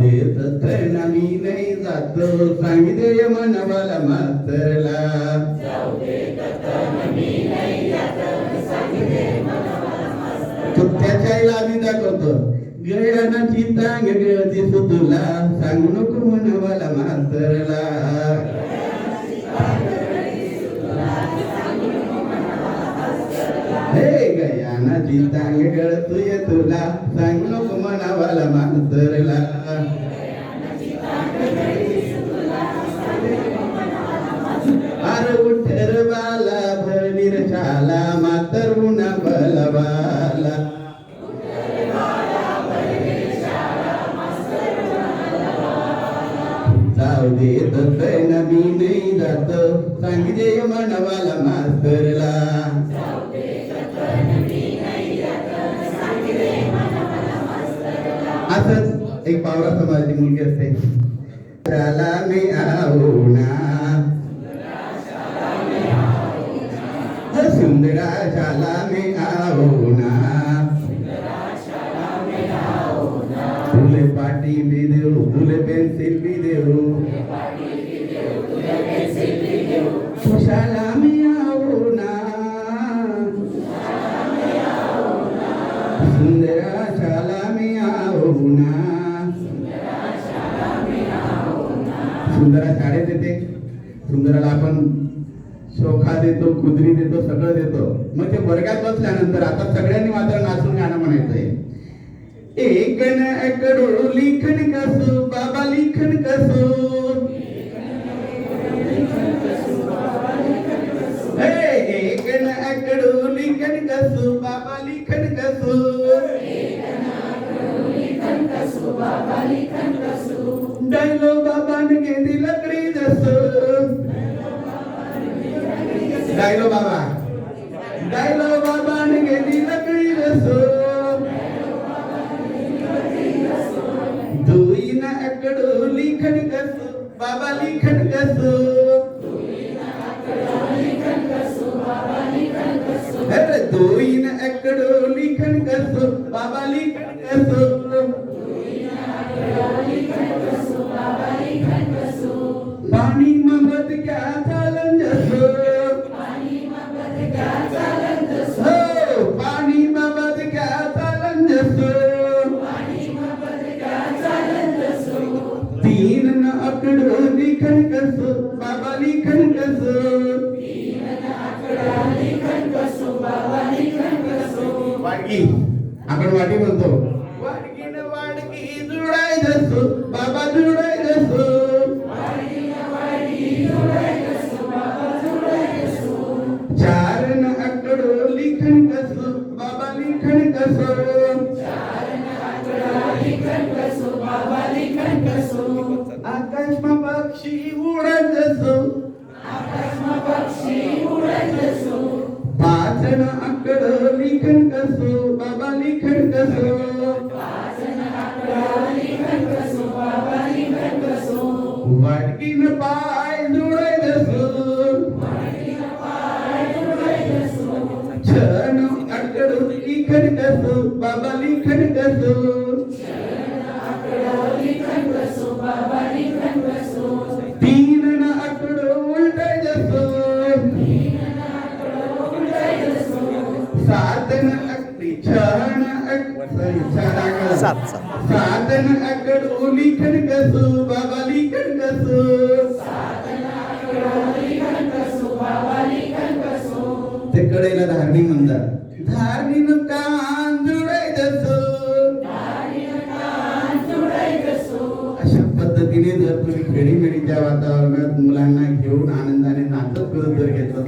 देत तर मी नाही जातो. सांगितले मनवाला मास्तरला त्याच्या आम्ही दाखवतो. गिळणाची तांग गिळती सुतुला. सांगू नको मनवाला मास्तरला अरे गयाना तांग गळतोय तुला. सांगू नको मनावाला मास्तरला अरे उठर बाला मातर उन्हा बलवाला जाऊ दे तर मी नाही जात. सांगजे मनवाला मास पावरा समाजाची मुलगी असते. त्याला मी आवना सुंदरा मी में आओ फुले पाटी बी देऊ फुले पेन्सिल बी देऊ. खुशाला मी सुंदरा शाळेत देते. सुंदराला आपण शोखा देतो कुदरी देतो सगळं देतो. मग ते वर्गात बसल्यानंतर आता सगळ्यांनी मात्र नाचून गाणं म्हणायचंय. एक न लिखण लिखन कसो बाबा लिखन कसो? हे, एक न अकडो लिखन कसो बाबा लिखन कसो? डायलो बाबाने गेली लकडी जसो डायलो बाबा डायलो बाबाने गेली लकडी रसो दुईन अकडो लिखन कसो बाबा लिखन कसो अरे दुईन अकडो लिखन कसो बाबा लिखन कसो आपण वाटी म्हणतो. वाडगी वाडगी जुडाय जसो. आकाश में पक्षी उड़त जसो पाच न अकडो लिखन कसो बाबा लिखन कसो वाटकी न पाय जुड़े सात न अकडी अकड सात कसो बाबा लिखन कसो ते कडेला धारणी म्हणतात धारणी न कान जुडाय जसो अशा पद्धतीने जर जर तुम्ही खेडीमेडीच्या वातावरणात मुलांना घेऊन आनंदाने नाचत करत जर घेतलं